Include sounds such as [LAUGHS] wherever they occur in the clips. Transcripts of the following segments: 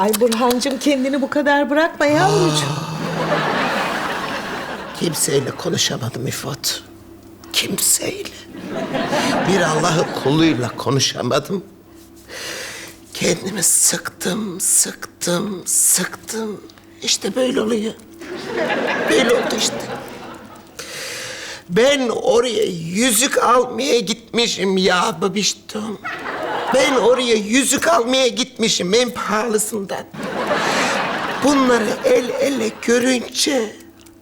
Ay Burhancığım kendini bu kadar bırakma yavrucuğum. Kimseyle konuşamadım İfot. Kimseyle. Bir Allah'ın kuluyla konuşamadım. Kendimi sıktım, sıktım, sıktım. İşte böyle oluyor. Böyle oldu işte. Ben oraya yüzük almaya gitmişim ya babiştom. Ben oraya yüzük almaya gitmişim en pahalısından. Bunları el ele görünce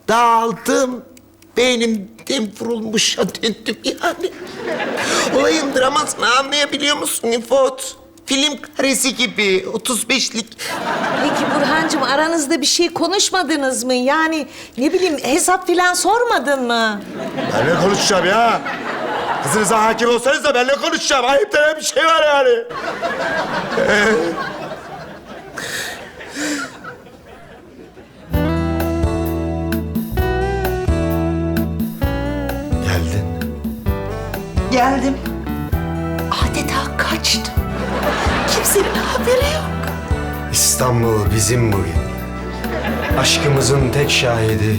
dağıldım. Beynimden vurulmuşa döndüm yani. Olayın dramasını anlayabiliyor musun İfot? Film karesi gibi, 35'lik. Peki Burhancığım aranızda bir şey konuşmadınız mı? Yani ne bileyim hesap filan sormadın mı? Ben ne konuşacağım ya? Kızınıza hakim olsanız da ben ne konuşacağım? Ayıp denen bir şey var yani. [LAUGHS] Geldin. Geldim. Adeta kaçtım. Kimsenin haberi yok. İstanbul bizim bugün. Aşkımızın tek şahidi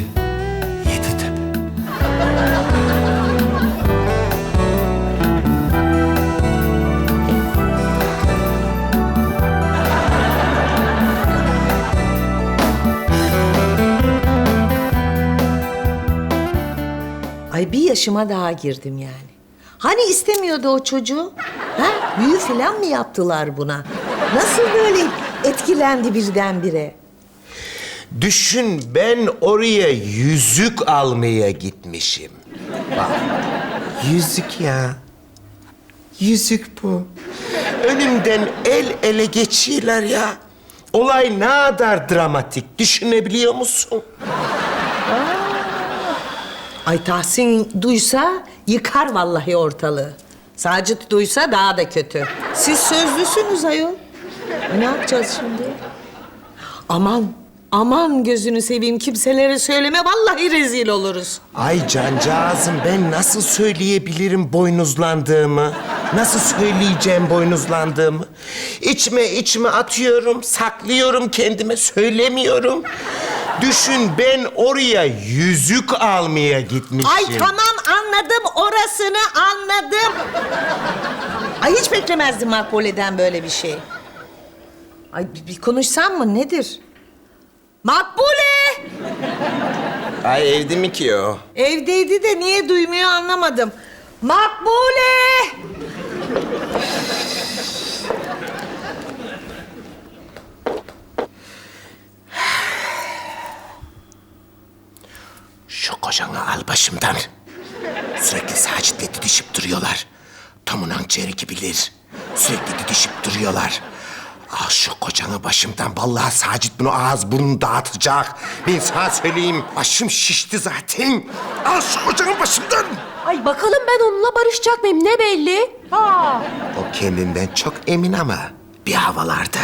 Ay bir yaşıma daha girdim yani. Hani istemiyordu o çocuğu? Ha? Büyü filan mı yaptılar buna? Nasıl böyle etkilendi birdenbire? Düşün ben oraya yüzük almaya gitmişim. Bak, yüzük ya. Yüzük bu. Önümden el ele geçiyorlar ya. Olay ne kadar dramatik düşünebiliyor musun? Ay Tahsin duysa yıkar vallahi ortalığı. Sacit duysa daha da kötü. Siz sözlüsünüz ayol. Ne yapacağız şimdi? Aman, aman gözünü seveyim kimselere söyleme vallahi rezil oluruz. Ay cancağızım ben nasıl söyleyebilirim boynuzlandığımı? Nasıl söyleyeceğim boynuzlandığımı? İçime içime atıyorum, saklıyorum kendime, söylemiyorum. Düşün ben oraya yüzük almaya gitmişim. Ay tamam anladım orasını anladım. Ay hiç beklemezdim Makbule'den böyle bir şey. Ay bir, bir konuşsam mı nedir? Makbule! Ay evde mi ki o? Evdeydi de niye duymuyor anlamadım. Makbule! Şu kocanı al başımdan. Sürekli Sacit'le didişip duruyorlar. Tom'un hançeri gibiler. Sürekli didişip duruyorlar. Al şu kocanı başımdan. Vallahi Sacit bunu ağız burnunu dağıtacak. Ben sana söyleyeyim. Başım şişti zaten. Al şu kocanı başımdan. Ay bakalım ben onunla barışacak mıyım ne belli? Ha. O kendinden çok emin ama bir havalarda.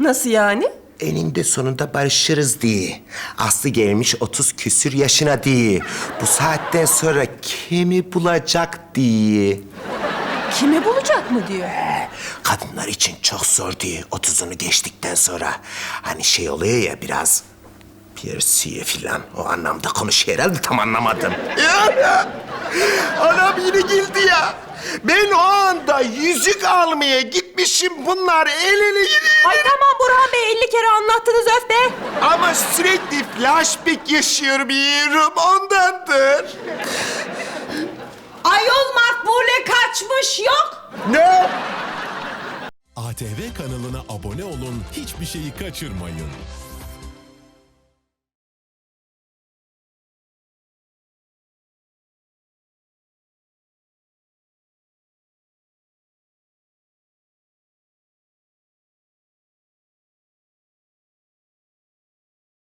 Nasıl yani? Eninde sonunda barışırız diye. Aslı gelmiş 30 küsür yaşına diye. Bu saatten sonra kimi bulacak diye. Kimi bulacak mı diyor. Kadınlar için çok zor diye 30'unu geçtikten sonra. Hani şey oluyor ya biraz Piersiye filan o anlamda konuşuyor herhalde tam anlamadım. Ya. [LAUGHS] Anam yine geldi ya. Ben o anda yüzük almaya gitmişim bunlar el ele gidiyor. Ay tamam Burhan Bey 50 kere anlattınız öf be. Ama sürekli flashback yaşıyorum yiyorum ondandır. Ayol Makbule kaçmış yok. Ne? ATV kanalına abone olun, hiçbir şeyi kaçırmayın.